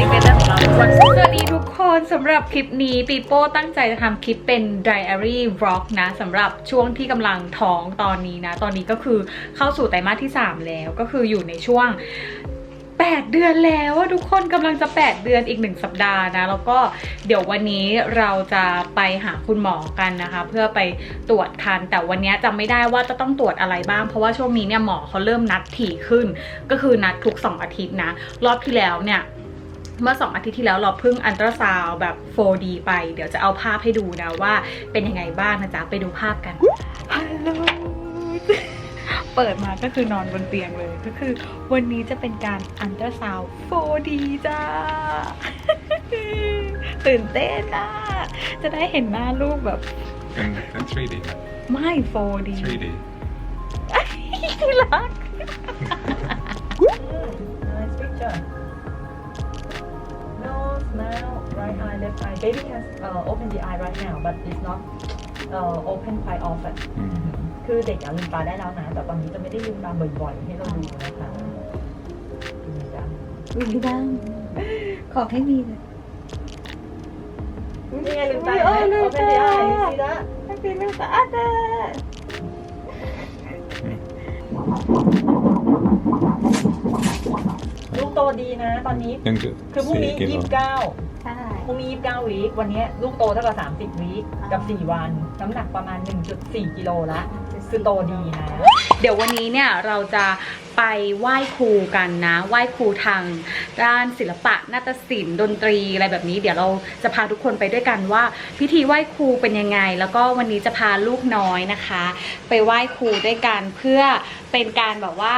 ติเนเจอร์ของเราทุกวันสวัสดีทุกคนสำหรับคลิปนี้ปีโป้ตั้งใจจะทำคลิปเป็น diary vlog นะสำหรับช่วงที่กำลังท้องตอนนี้นะ ตอนนี้ก็คือเข้าสู่ไตรมาสที่ 3 แล้วก็คืออยู่ในช่วง8 เดือนแล้วทุกคนกำลังจะ 8 เดือนอีก 1 สัปดาห์นะ แล้วก็เดี๋ยววันนี้เราจะไปหาคุณหมอกันนะคะ เพื่อไปตรวจคัน แต่วันนี้จำไม่ได้ว่าจะต้องตรวจอะไรบ้าง เพราะว่าช่วงนี้เนี่ยหมอเขาเริ่มนัดถี่ขึ้น ก็คือนัดทุก 2 อาทิตย์นะ รอบที่แล้วเนี่ย เมื่อ 2 อาทิตย์ที่แล้วเราเพิ่งอันตราซาวด์แบบ 4D ไป เดี๋ยวจะเอาภาพให้ดูนะว่าเป็นยังไงบ้างนะจ๊ะ ไปดูภาพกัน ฮัลโหล เปิดมาก็คือนอนบนเตียงเลย ก็คือวันนี้จะเป็นการอันตราซาวด์ 4D จ้า ตื่นเต้นนะจะได้เห็นหน้าลูกแบบ And, and 3D. ไม่ 4D 3D. ที่รัก Nice picture. Nose, mouth, right eye, left eye. Baby can uh, open the eye right now, but it's not uh, open quite often. Mm. คือเด็กอะลืมตาได้แล้วนะ แต่ตอนนี้จะไม่ได้ลืมตาบ่อยๆ ให้เราดูนะคะดีจังวิดังขอให้มีเลยนี่ไงลืมตาเห็นไหม Open the eye you see that ให้เป็นลูกตาอาเด ลูกโตดีนะ ตอนนี้ ยังจะคือพรุ่งนี้สี่กิโลยี่สิบเก้าใช่พรุ่งนี้ยี่สิบเก้าวีควันนี้ลูกโตเท่ากับสามสิบวีคกับสี่วัน น้ำหนักประมาณ1.4กิโลละคือโตดีนะ เดี๋ยววันนี้เนี่ยเราจะไปไหว้ครูกันนะ ไหว้ครูทางด้านศิลปะนาฏศิลป์ดนตรีอะไรแบบนี้ เดี๋ยวเราจะพาทุกคนไปด้วยกันว่า พิธีไหว้ครูเป็นยังไง แล้วก็วันนี้จะพาลูกน้อยนะคะ ไปไหว้ครูด้วยกันเพื่อเป็นการแบบว่า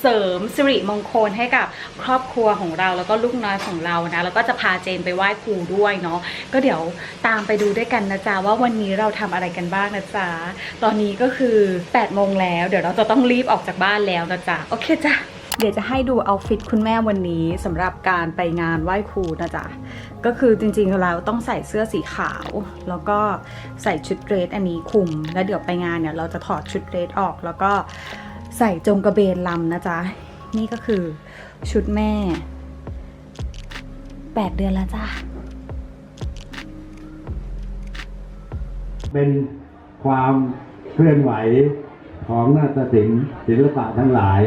เสริมสิริมงคลให้กับครอบครัวของเราแล้วก็ลูกน้อยของเรานะแล้วก็จะพาเจนไปไหว้ครูด้วยเนาะก็เดี๋ยวตามไปดูด้วยกันนะจ๊ะว่าวันนี้เราทำอะไรกันบ้างนะจ๊ะตอนนี้ก็คือ8โมงแล้วเดี๋ยวเราจะต้องรีบออกจากบ้านแล้วนะจ๊ะโอเคจ้ะเดี๋ยวจะให้ดูเอาฟิตคุณแม่วันนี้สำหรับการไปงานไหว้ครูนะจ๊ะก็คือจริงๆเราต้องใส่เสื้อสีขาว แล้วก็ใส่ชุดเดรสอันนี้คุม แล้วเดี๋ยวไปงานเนี่ยเราจะถอดชุดเดรสออกแล้วก็ ใส่จงกระเบนลำนะจ๊ะ นี่ก็คือชุดแม่ 8 เดือนแล้วจ้ะ เป็นความเคลื่อนไหวของนาฏศิลป์ศิลปะทั้งหลาย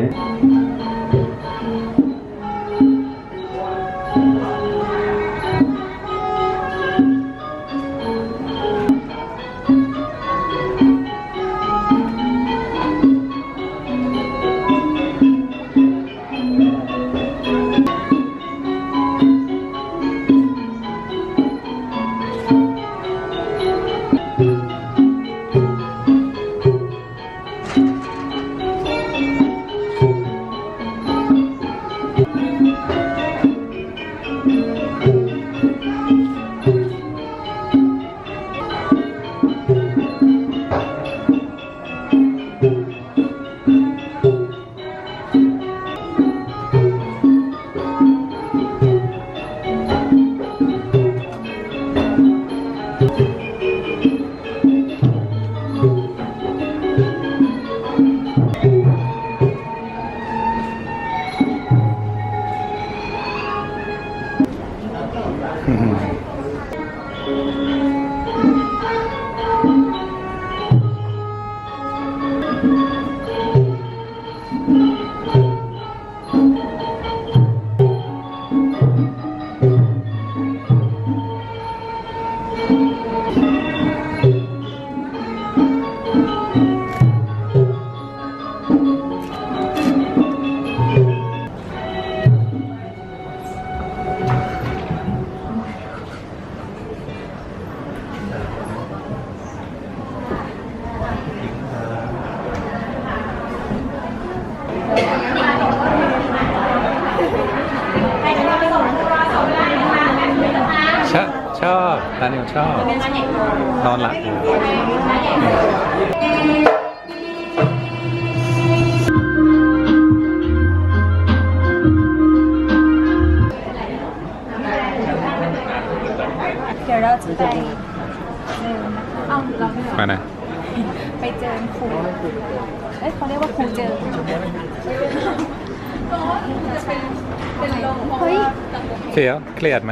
เนี่ยชอบนอนหลับดีเราไปดิะคะเอ้าไม่ไปไหนไปเจอครูเอ้ยเขาเรียกว่าครูเจอเป็นเป็นลมเฮ้ยเคลียร์เครียดไหม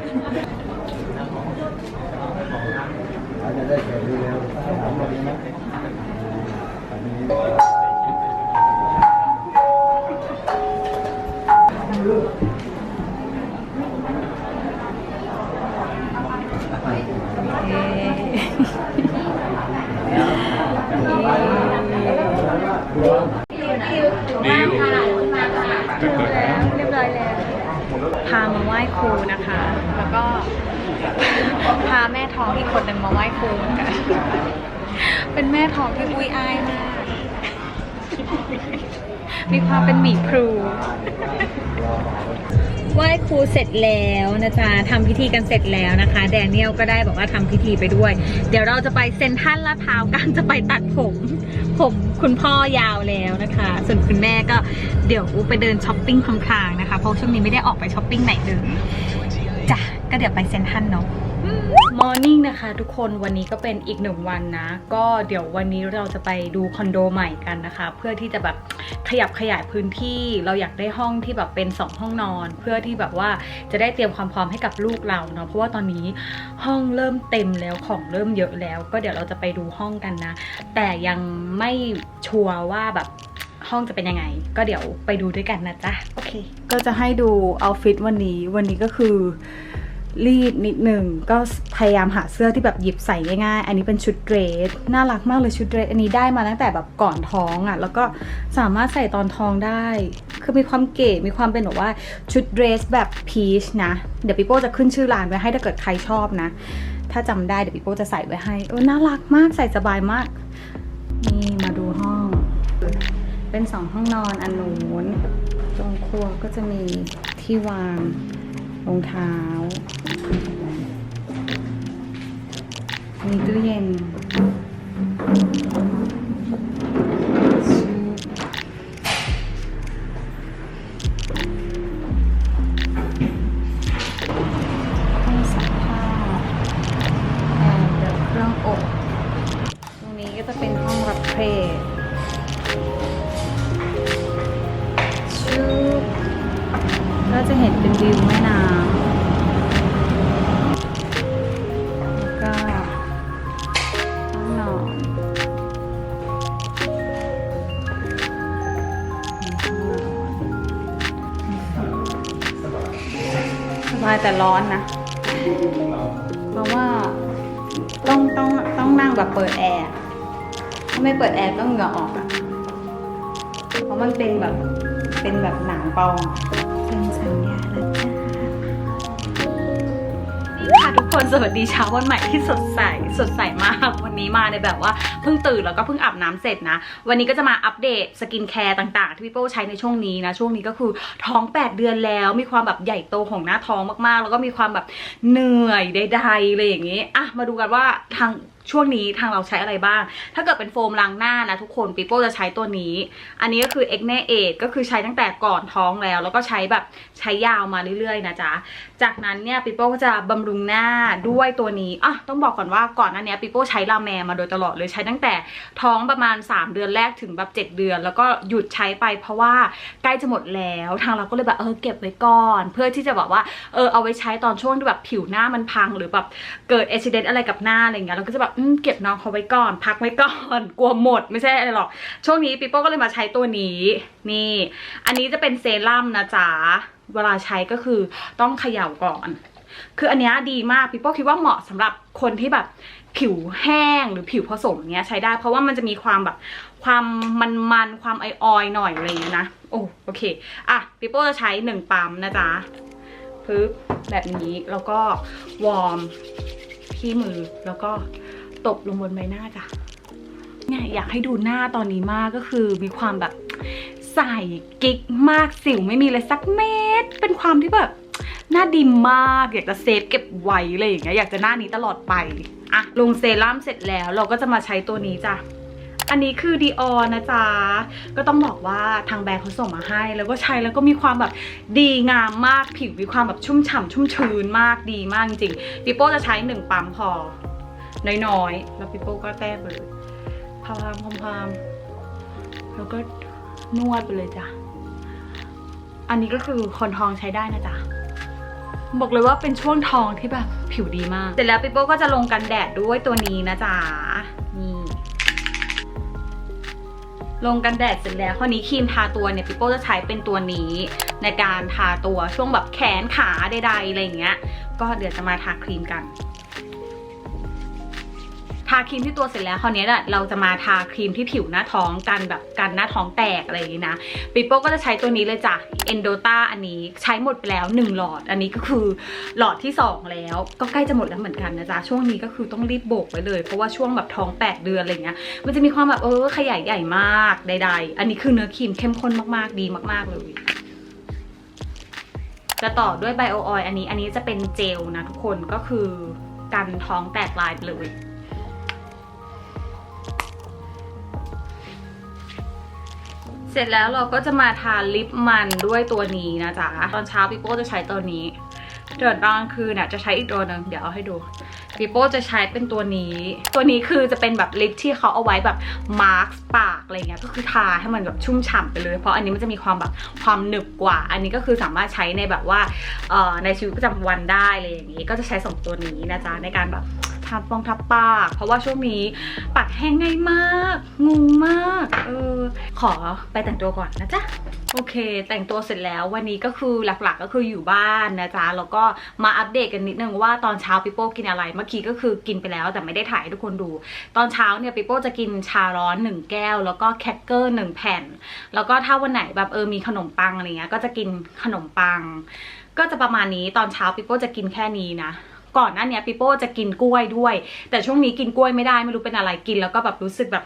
มีความเป็นหมีครูไหว้ครูเสร็จแล้วนะจ๊ะทำพิธีกันเสร็จแล้วนะคะ แดเนียลก็ได้บอกว่าทำพิธีไปด้วย เดี๋ยวเราจะไปเซ็นทรัลลาดพร้าวกันจะไปตัดผม ผมคุณพ่อยาวแล้วนะคะ ส่วนคุณแม่ก็เดี๋ยวไปเดินช้อปปิ้งพลางๆนะคะ เพราะช่วงนี้ไม่ได้ออกไปช้อปปิ้งไหนเลยจ้ะก็เดี๋ยวไปเซ็นทรัลเนาะ มอร์นิ่งนะคะทุกคนวันนี้ก็เป็นอีกหนึ่งวันนะ ก็เดี๋ยววันนี้เราจะไปดูคอนโดใหม่กันนะคะ เพื่อที่จะแบบขยับขยายพื้นที่เราอยากได้ห้องที่แบบเป็น 2 ห้องนอน เพื่อที่แบบว่าจะได้เตรียมความพร้อมให้กับลูกเราเนาะเพราะว่าตอนนี้ห้องเริ่มเต็มแล้วของเริ่มเยอะแล้ว ก็เดี๋ยวเราจะไปดูห้องกันนะ แต่ยังไม่ชัวร์ว่าแบบห้องจะเป็นยังไง ก็เดี๋ยวไปดูด้วยกันนะจ๊ะโอเค ก็จะให้ดูเอาฟิตวันนี้วันนี้ก็คือ รีดนิดหนึ่งก็พยายามหาเสื้อที่แบบหยิบใส่ง่ายๆ อันนี้เป็นชุดเดรส น่ารักมากเลยชุดเดรส อันนี้ได้มาตั้งแต่แบบก่อนท้องอะ่ะ แล้วก็สามารถใส่ตอนท้องได้ คือมีความเก๋ มีความเป็นแบบว่าชุดเดรสแบบพีชนะ เดี๋ยวปิโป้จะขึ้นชื่อร้านไว้ให้ถ้าเกิดใครชอบนะ ถ้าจำได้เดี๋ยวปิโป้จะใส่ไว้ให้ เออ น่ารักมาก ใส่สบายมาก นี่มาดูห้อง เป็นสองห้องนอนอันนู้น ตรงครัวก็จะมีที่วางรองเท้า มีตู้ แต่ร้อนนะ เพราะว่าต้องต้องต้องนั่งแบบเปิดแอร์ ถ้าไม่เปิดแอร์ก็เหงื่อออกอะเพราะมันเป็นแบบเป็นแบบหนังปอง ค่ะทุกคนสวัสดีเช้าวันใหม่ที่สดใสสดใสมาก วันนี้มาในแบบว่าเพิ่งตื่นแล้วก็เพิ่งอาบน้ำเสร็จนะ วันนี้ก็จะมาอัปเดตสกินแคร์ต่าง ๆ ที่พี่โป้ใช้ในช่วงนี้นะ ช่วงนี้ก็คือท้อง 8 เดือนแล้ว มีความแบบใหญ่โตของหน้าท้องมากๆ แล้วก็มีความแบบเหนื่อยใดๆอะไรอย่างนี้อะมาดูกันว่าทางช่วงนี้ทางเราใช้อะไรบ้าง ถ้าเกิดเป็นโฟมล้างหน้านะทุกคนปีโป้จะใช้ตัวนี้ อันนี้ก็คือ e x n e 8ก็คือใช้ตั้งแต่ก่อนท้องแล้ว แล้วก็ใช้แบบใช้ยาวมาเรื่อยๆนะจ๊ะ จากนั้นเนี่ยปีโป้ก็จะบำรุงหน้าด้วยตัวนี้อะต้องบอกก่อนว่าก่อนหน้านี้ปีโป้ใช้ลาแมมาโดยตลอดเลยใช้ตั้งแต่ท้องประมาณ 3 เดือนแรกถึงแบบ 7 เดือน แล้วก็หยุดใช้ไปเพราะว่าใกล้จะหมดแล้วทางเราก็เลยแบบเออเก็บไว้ก่อน เพื่อที่จะแบบว่าเออเอาไว้ใช้ตอนช่วงที่แบบผิวหน้ามันพัง หรือแบบเกิดอุบิเหตุอะไรกับหน้าอะไรเงี้ยเราก็จะแบบเก็บน้องเขาไว้ก่อน พักไว้ก่อนกลัวหมดไม่ใช่อะไรหรอกช่วงนี้ปีโป้ก็เลยมาใช้ตัวนี้นี่ อันนี้จะเป็นเซรั่มนะจ๊ะ เวลาใช้ก็คือต้องเขย่าก่อน คืออันนี้ดีมากปีโป้คิดว่าเหมาะสำหรับคนที่แบบผิวแห้งหรือผิวผสมอย่างเงี้ยใช้ได้เพราะว่ามันจะมีความแบบความมันๆความไอออยหน่อยอะไรอย่างเงี้ยนะโอ้โอเคอะปีโป้จะใช้หนึ่งปั๊มนะจ๊ะปึ๊บแบบนี้แล้วก็วอร์มที่มือแล้วก็ตบลงบนใบหน้าจ้ะเนี่ยอยากให้ดูหน้าตอนนี้มากก็คือมีความแบบ ใส่กิ๊กมากสิวไม่มีเลยสักเม็ดเป็นความที่แบบหน้าดิมาก อยากจะเซฟเก็บไว้อะไรอย่างเงี้ยอยากจะหน้านี้ตลอดไปอะลงเซรั่มเสร็จแล้วเราก็จะมาใช้ตัวนี้จ้ะอันนี้คือดีออนะจ๊ะ ก็ต้องบอกว่าทางแบรนด์เขาส่งมาให้ แล้วก็ใช้แล้วก็มีความแบบดีงามมากผิวมีความแบบชุ่มฉ่ำชุ่มชื้นมากดีมากจริงปิโป้จะใช้หนึ่งปั๊มพอ น้อยๆ แล้วพี่โป้ก็แต้มไปเลยพามพามพามแล้วก็ นวดไปเลยจ้ะ อันนี้ก็คือคนทองใช้ได้นะจ๊ะ บอกเลยว่าเป็นช่วงทองที่แบบผิวดีมาก เสร็จแล้วพี่โป้ก็จะลงกันแดดด้วยตัวนี้นะจ๊ะ นี่ ลงกันแดดเสร็จแล้วคราวนี้ครีมทาตัวเนี่ยพี่โป้จะใช้เป็นตัวนี้ ในการทาตัวช่วงแบบแขนขาใดๆอะไรอย่างเงี้ย ก็เดี๋ยวจะมาทาครีมกัน ทาครีมที่ตัวเสร็จแล้วคราวนี้แหละเราจะมาทาครีมที่ผิวหน้าท้องกันแบบกันหน้าท้องแตกอะไรอย่างงี้นะปิโป้ก็จะใช้ตัวนี้เลยจ้ะ Endota อันนี้ใช้หมดไปแล้ว 1 หลอด อันนี้ก็คือหลอดที่ 2 แล้ว ก็ใกล้จะหมดแล้วเหมือนกันนะจ๊ะช่วงนี้ก็คือต้องรีบโบกไว้เลย เพราะว่าช่วงแบบท้อง 8 เดือนอะไรเงี้ยมันจะมีความแบบเออขยายใหญ่มากใดๆ อันนี้คือเนื้อครีมเข้มข้นมากๆดีมาก ๆเลยจะต่อด้วยไบโอออยอันนี้อันนี้จะเป็นเจลนะทุกคนก็คือกันท้องแตกลายไปเลย เสร็จแล้วเราก็จะมาทาลิปมันด้วยตัวนี้นะจ๊ะ ตอนเช้าพี่โป้จะใช้ตัวนี้เดี๋ยวตอนกลางคืนน่ะจะใช้อีกตัวหนึ่งเดี๋ยวเอาให้ดูพี่โป้จะใช้เป็นตัวนี้ ตัวนี้คือจะเป็นแบบลิปที่เขาเอาไว้แบบมาร์กปากอะไรเงี้ย ก็คือทาให้มันแบบชุ่มฉ่ำไปเลย เพราะอันนี้มันจะมีความแบบความหนึบกว่า อันนี้ก็คือสามารถใช้ในแบบว่าในชีวิตประจำวันได้อะไรอย่างนี้ ก็จะใช้สองตัวนี้นะจ๊ะในการแบบ ทาปองทับปาก เพราะว่าช่วงนี้ปากแห้งง่ายมาก งงมาก เออ ขอไปแต่งตัวก่อนนะจ๊ะโอเค แต่งตัวเสร็จแล้ววันนี้ก็คือหลักๆ ก็คืออยู่บ้านนะจ๊ะแล้วก็มาอัปเดตกันนิดนึงว่าตอนเช้าปิโป้กินอะไร เมื่อกี้ก็คือกินไปแล้วแต่ไม่ได้ถ่ายให้ทุกคนดู ตอนเช้าเนี่ยปิโป้จะกินชาร้อนหนึ่งแก้ว แล้วก็แครกเกอร์หนึ่งแผ่น แล้วก็ถ้าวันไหนแบบเออมีขนมปังอะไรเงี้ยก็จะกินขนมปัง ก็จะประมาณนี้ตอนเช้าปิโป้จะกินแค่นี้นะ ก่อนหน้าเนี้ยปิโป้จะกินกล้วยด้วย แต่ช่วงนี้กินกล้วยไม่ได้ไม่รู้เป็นอะไรกิน แล้วก็แบบรู้สึกแบบ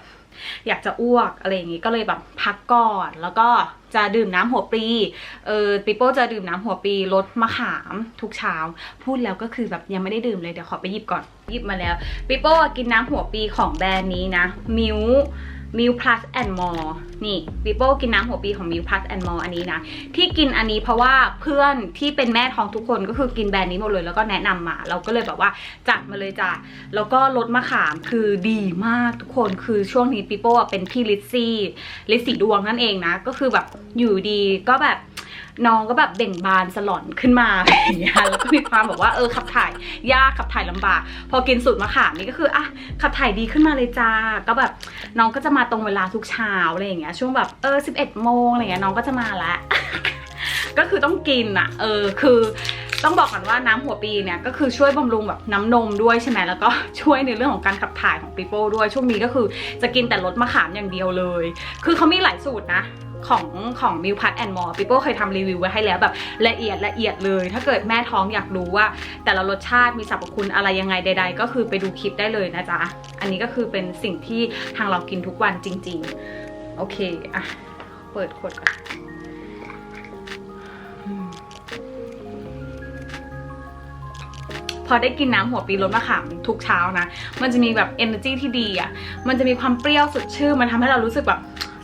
อยากจะอ้วกอะไรอย่างงี้ก็เลยแบบพักก่อนแล้วก็จะดื่มน้ำหัวปลีเออปิโป้จะดื่มน้ำหัวปลีรสมะขามทุกเช้า พูดแล้วก็คือแบบยังไม่ได้ดื่มเลยเดี๋ยวขอไปหยิบก่อนหยิบมาแล้วปิโป้กินน้ำหัวปลีของแบรนด์นี้นะมิว มิว plus and more นี่ปิโป้กินน้ำหัวปีของมิว plus and more อันนี้นะ ที่กินอันนี้เพราะว่าเพื่อนที่เป็นแม่ท้องทุกคนก็คือกินแบรนด์นี้หมดเลย แล้วก็แนะนำมา เราก็เลยแบบว่าจัดมาเลยจ้ะ แล้วก็รสมะขามคือดีมากทุกคนคือช่วงนี้ปิโป้เป็นพี่ลิซซี่ลิซซี่ดวงนั่นเองนะ ก็คือแบบอยู่ดีก็แบบ น้องก็แบบเบ่งบานสลอนขึ้นมาอะไรอย่างเงี้ยแล้วก็มีความแบบว่าเออขับถ่ายยากขับถ่ายลำบาก พอกินสูตรมะขามนี่ก็คืออะขับถ่ายดีขึ้นมาเลยจ้าก็แบบน้องก็จะมาตรงเวลาทุกเช้าอะไรอย่างเงี้ยช่วงแบบเออ11โมงอะไรเงี้ยน้องก็จะมาล้วก็คือต้องกินอะ เออคือต้องบอกก่อนว่าน้ำหัวปีเนี่ยก็คือช่วยบำรุงแบบน้ำนมด้วยใช่ไหมแล้วก็ช่วยในเรื่องของการขับถ่ายของปีโป้ด้วยช่วงนี้ก็คือจะกินแต่รสมะขามอย่างเดียวเลย คือเขามีหลายสูตรนะ ของของมิวพัทแอนด์มอร์ปีโป้เคยทำรีวิวไว้ให้แล้วแบบละเอียดละเอียดเลย ถ้าเกิดแม่ท้องอยากรู้ว่า แต่ละรสชาติมีสรรพคุณอะไรยังไงใด ๆ ก็คือไปดูคลิปได้เลยนะจ๊ะ อันนี้ก็คือเป็นสิ่งที่ทางเรากินทุกวันจริง ๆ โอเคอะเปิดขวดก่อนพอได้กินน้ำหัวปีรสมะขามทุกเช้านะ มันจะมีแบบ energy ที่ดีอะ มันจะมีความเปรี้ยวสดชื่น มันทำให้เรารู้สึกแบบ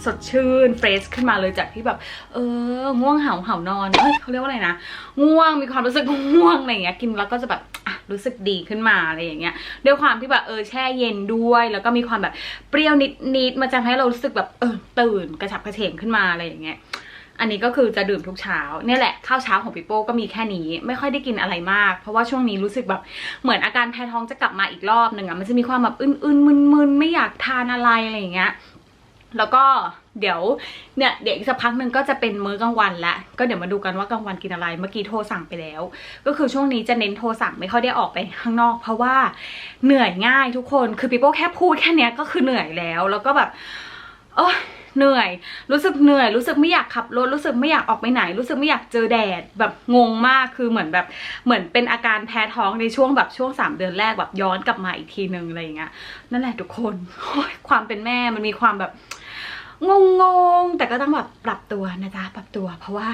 สดชื่นเฟรชขึ้นมาเลยจากที่แบบ เออ ง่วงเหาเหานอนเอ้ยเขาเรียกว่าอะไรนะ ง่วงมีความรู้สึกง่วงอะไรอย่างเงี้ยกินแล้วก็จะแบบรู้สึกดีขึ้นมาอะไรอย่างเงี้ยด้วยความที่แบบเออแช่เย็นด้วย แล้วก็มีความแบบเปรี้ยวนิดๆมันจะทำให้เรารู้สึกแบบเออตื่นกระฉับกระเฉงขึ้นมาอะไรอย่างเงี้ยอันนี้ก็คือจะดื่มทุกเช้าเนี่ยแหละข้าวเช้าของปิโป้ก็มีแค่นี้ ไม่ค่อยได้กินอะไรมาก เพราะว่าช่วงนี้รู้สึกแบบเหมือนอาการแพ้ท้องจะกลับมาอีกรอบหนึ่งอะมันจะมีความแบบอื่นๆมึนๆไม่อยากทานอะไรอะไรอย่างเงี้ย แล้วก็เดี๋ยวเนี่ยเดี๋ยวอีกสักพักหนึ่งก็จะเป็นมื้อกลางวันละก็เดี๋ยวมาดูกันว่ากลางวันกินอะไรเมื่อกี้โทรสั่งไปแล้ว ก็คือช่วงนี้จะเน้นโทรสั่งไม่ค่อยได้ออกไปข้างนอก เพราะว่าเหนื่อยง่ายทุกคนคือปิโป้แค่พูดแค่เนี้ยก็คือเหนื่อยแล้ว แล้วก็แบบโอ้เหนื่อย รู้สึกเหนื่อย รู้สึกไม่อยากขับรถ รู้สึกไม่อยากออกไปไหน รู้สึกไม่อยากเจอแดด แบบงงมาก คือเหมือนแบบ เหมือนเป็นอาการแพ้ท้องในช่วงแบบช่วงสามเดือนแรกแบบย้อนกลับมาอีกทีนึงอะไรอย่างเงี้ย นั่นแหละทุกคน ความเป็นแม่มันมีความแบบ งงงๆ แต่ก็ต้องแบบปรับตัวนะจ๊ะ ปรับตัว เพราะว่า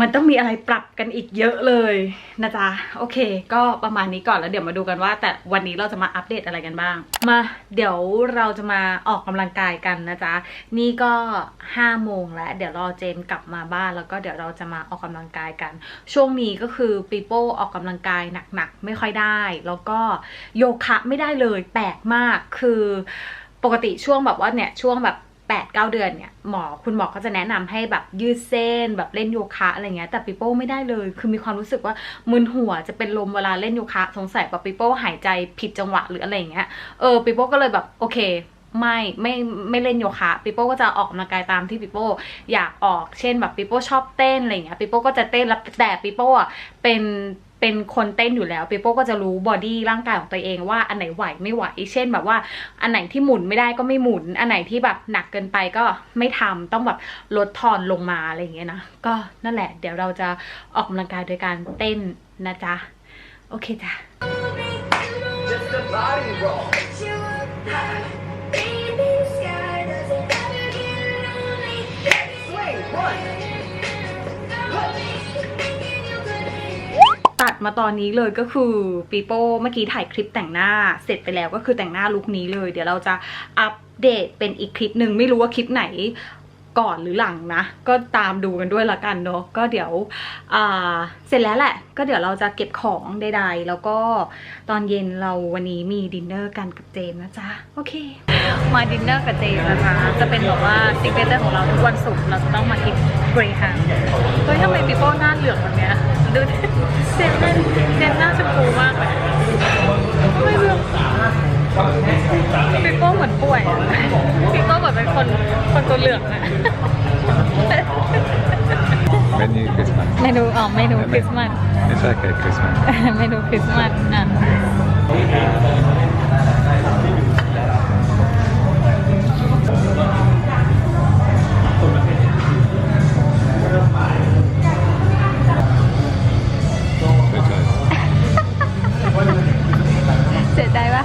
มันต้องมีอะไรปรับกันอีกเยอะเลยนะจ๊ะ โอเค ก็ประมาณนี้ก่อนแล้วเดี๋ยวมาดูกันว่า แต่วันนี้เราจะมาอัปเดตอะไรกันบ้าง มาเดี๋ยวเราจะมาออกกำลังกายกันนะจ๊ะ นี่ก็5โมงแล้วเดี๋ยวรอเจนกลับมาบ้านแล้วก็เดี๋ยวเราจะมาออกกำลังกายกัน ช่วงนี้ก็คือปีโป้ออกกำลังกายหนักๆ ไม่ค่อยได้ แล้วก็โยคะไม่ได้เลยแปลกมากคือปกติช่วงแบบว่าเนี่ยช่วงแบบ 8 9 เดือนเนี่ยหมอคุณหมอก็จะแนะนำให้แบบยืดเส้นแบบเล่นโยคะอะไรเงี้ยแต่ปิโป้ไม่ได้เลย คือมีความรู้สึกว่ามึนหัวจะเป็นลมเวลาเล่นโยคะ สงสัยแบบปิโป้หายใจผิดจังหวะหรืออะไรเงี้ยเออปิโป้ก็เลยแบบโอเคไม่ไม่ไม่เล่นโยคะปิโป้ก็จะออกกำลังกายตามที่ปิโป้อยากออกเช่นแบบปิโป้ชอบเต้นอะไรเงี้ยปิโป้ก็จะเต้นแล้วแต่ปิโป้อะเป็น เป็นคนเต้นอยู่แล้วปิโป้ก็จะรู้บอดี้ร่างกายของตัวเองว่าอันไหนไหวไม่ไหว เช่นแบบว่าอันไหนที่หมุนไม่ได้ก็ไม่หมุน อันไหนที่แบบหนักเกินไปก็ไม่ทำต้องแบบลดทอนลงมาอะไรอย่างเงี้ยนะก็นั่นแหละ เดี๋ยวเราจะออกกำลังกายโดยการเต้นนะจ๊ะ โอเคจ้ะ Just a body roll. มาตอนนี้เลยก็คือปีโป้เมื่อกี้ถ่ายคลิปแต่งหน้าเสร็จไปแล้วก็คือแต่งหน้าลุคนี้เลย เดี๋ยวเราจะอัปเดตเป็นอีกคลิปหนึ่งไม่รู้ว่าคลิปไหนก่อนหรือหลังนะ ก็ตามดูกันด้วยละกันเนาะก็เดี๋ยวเสร็จแล้วแหละ ก็เดี๋ยวเราจะเก็บของใดๆ แล้วก็ตอนเย็นเราวันนี้มีดินเนอร์กันกับเจมส์นะจ๊ะ โอเค มาดินเนอร์กับเจมส์นะคะ จะเป็นแบบว่าซิกเนเจอร์ของเราทุกวันศุกร์เราจะต้องมากิน กรย์ฮังเฮ้ยทำไมปีโป้หน้าเหลืองแบบเนี้ยดูดิเจมส์หน้าเจมส์หน้าชมพูมากเลยทำไมเหลืองปีโป้เหมือนป่วยอะปีโป้เหมือนเป็นคนคนตัวเหลืองอะเมนูคริสต์มาสเมนูอ๋อเมนูคริสต์มาสไม่ใช่เค้กคริสต์มาสเมนูคริสต์มาสอะ เสียใจปะ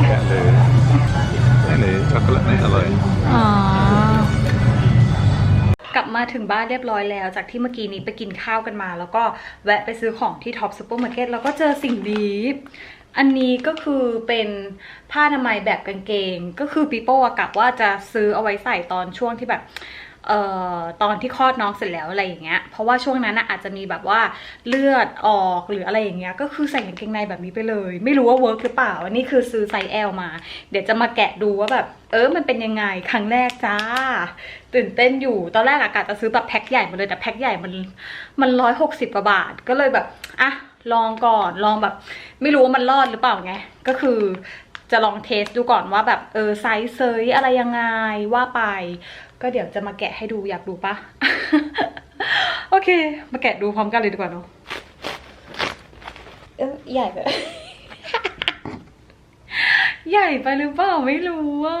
แกะเลยอันนี้ช็อกโกแลตนี่อร่อย อ๋อกลับมาถึงบ้านเรียบร้อยแล้ว จากที่เมื่อกี้นี้ไปกินข้าวกันมา แล้วก็แวะไปซื้อของที่ท็อปซูเปอร์มาร์เก็ตแล้วก็เจอสิ่งดีอันนี้ก็คือเป็นผ้าอนามัยแบบกางเกง ก็คือปีโป้อะกะว่าจะซื้อเอาไว้ใส่ตอนช่วงที่แบบเออตอนที่คลอดน้องเสร็จแล้วอะไรอย่างเงี้ย เพราะว่าช่วงนั้นน่ะอาจจะมีแบบว่าเลือดออกหรืออะไรอย่างเงี้ย ก็คือใส่กางเกงในแบบนี้ไปเลย ไม่รู้ว่าเวิร์กหรือเปล่า อันนี้คือซื้อไซส์ L มา เดี๋ยวจะมาแกะดูว่าแบบ เออ มันเป็นยังไง ครั้งแรกจ้า ตื่นเต้นอยู่ ตอนแรกอากาศจะซื้อแบบแพ็คใหญ่มาเลย แต่แพ็คใหญ่มัน มันร้อยหกสิบกว่าบาท ก็เลยแบบ อะ ลองก่อน ลองแบบ ไม่รู้ว่ามันรอดหรือเปล่าไง ก็คือจะลองเทสดูก่อนว่าแบบ เออ ไซส์เซยอะไรยังไง ว่าไป ก็เดี๋ยวจะมาแกะให้ดูอยากดูปะโอเค มาแกะดูพร้อมกันเลยดีกว่าเนาะเออใหญ่ไปใหญ่ไปหรือเปล่าไม่รู้อะ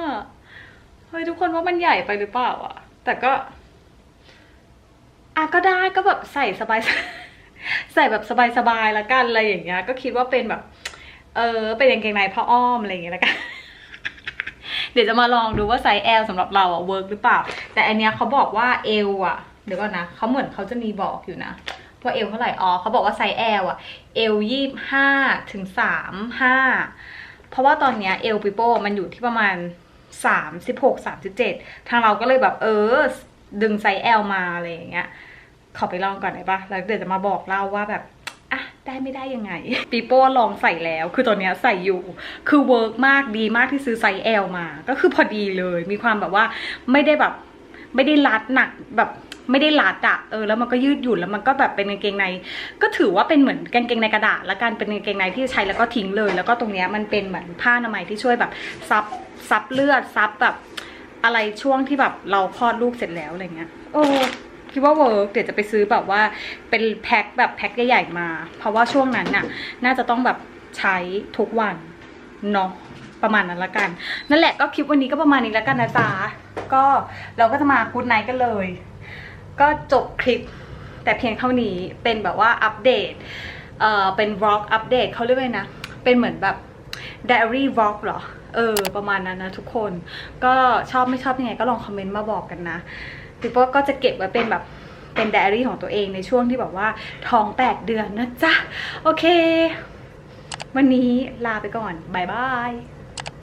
เฮ้ยทุกคนว่ามันใหญ่ไปหรือเปล่าอะแต่ก็อะก็ได้ก็แบบใส่สบายใส่แบบสบายๆละกันอะไรอย่างเงี้ย ก็คิดว่าเป็นแบบ เออเป็นกางเกงในผ้าอ้อมอะไรอย่างเงี้ยละกัน เดี๋ยวจะมาลองดูว่าไซส์ L สำหรับเราอะเวิร์กหรือเปล่า แต่อันเนี้ยเขาบอกว่า L อะเดี๋ยวก่อนนะเขาเหมือนเขาจะมีบอกอยู่นะว่า L เท่าไหร่อ๋อเขาบอกว่าไซส์ L อะ L ยี่ห้าถึงสามห้าเพราะว่าตอนเนี้ย L ปิโป้มันอยู่ที่ประมาณสามสิบหกสามสิบเจ็ดทางเราก็เลยแบบเออ ดึงไซส์ L มาอะไรอย่างเงี้ยขอไปลองก่อนได้ปะแล้วเดี๋ยวจะมาบอกเล่าว่าแบบ ได้ไม่ได้ยังไงปีโป้ลองใส่แล้ว คือตอนนี้ใส่อยู่ คือเวิร์กมากดีมากที่ซื้อไซส์ L มา ก็คือพอดีเลย มีความแบบว่าไม่ได้แบบไม่ได้รัดหนักแบบไม่ได้รัดอะเออแล้วมันก็ยืดหยุ่นแล้วมันก็แบบเป็นกางเกงใน ก็ถือว่าเป็นเหมือนกางเกงในกระดาษละกันเป็นกางเกงในที่ใช้แล้วก็ทิ้งเลย แล้วก็ตรงเนี้ยมันเป็นเหมือนผ้าอนามัยที่ช่วยแบบซับซับเลือดซับแบบอะไรช่วงที่แบบเราคลอดลูกเสร็จแล้วอะไรเงี้ยโอ้ คิดว่าเวิร์กเดี๋ยวจะไปซื้อแบบว่าเป็นแพ็คแบบแพ็คใหญ่ๆมา เพราะว่าช่วงนั้นน่ะ น่าจะต้องแบบใช้ทุกวันเนาะประมาณนั้นละกัน นั่นแหละก็คลิปวันนี้ก็ประมาณนี้ละกันนะจ๊ะก็เราก็จะมาพูดไนกันเลย ก็จบคลิป แต่เพียงเท่านี้เป็นแบบว่าอัปเดตเอ่อเป็นวอล์กอัปเดตเขาเรียกว่านะ เป็นเหมือนแบบ diary vlog เหรอ เออ ประมาณนั้นนะทุกคน ก็ชอบไม่ชอบยังไงก็ลองคอมเมนต์มาบอกกันนะ ปิโป้ก็จะเก็บไว้เป็นแบบเป็นไดอารี่ของตัวเองในช่วงที่แบบว่าท้อง 8 เดือนนะจ๊ะ โอเค วันนี้ลาไปก่อนบายบาย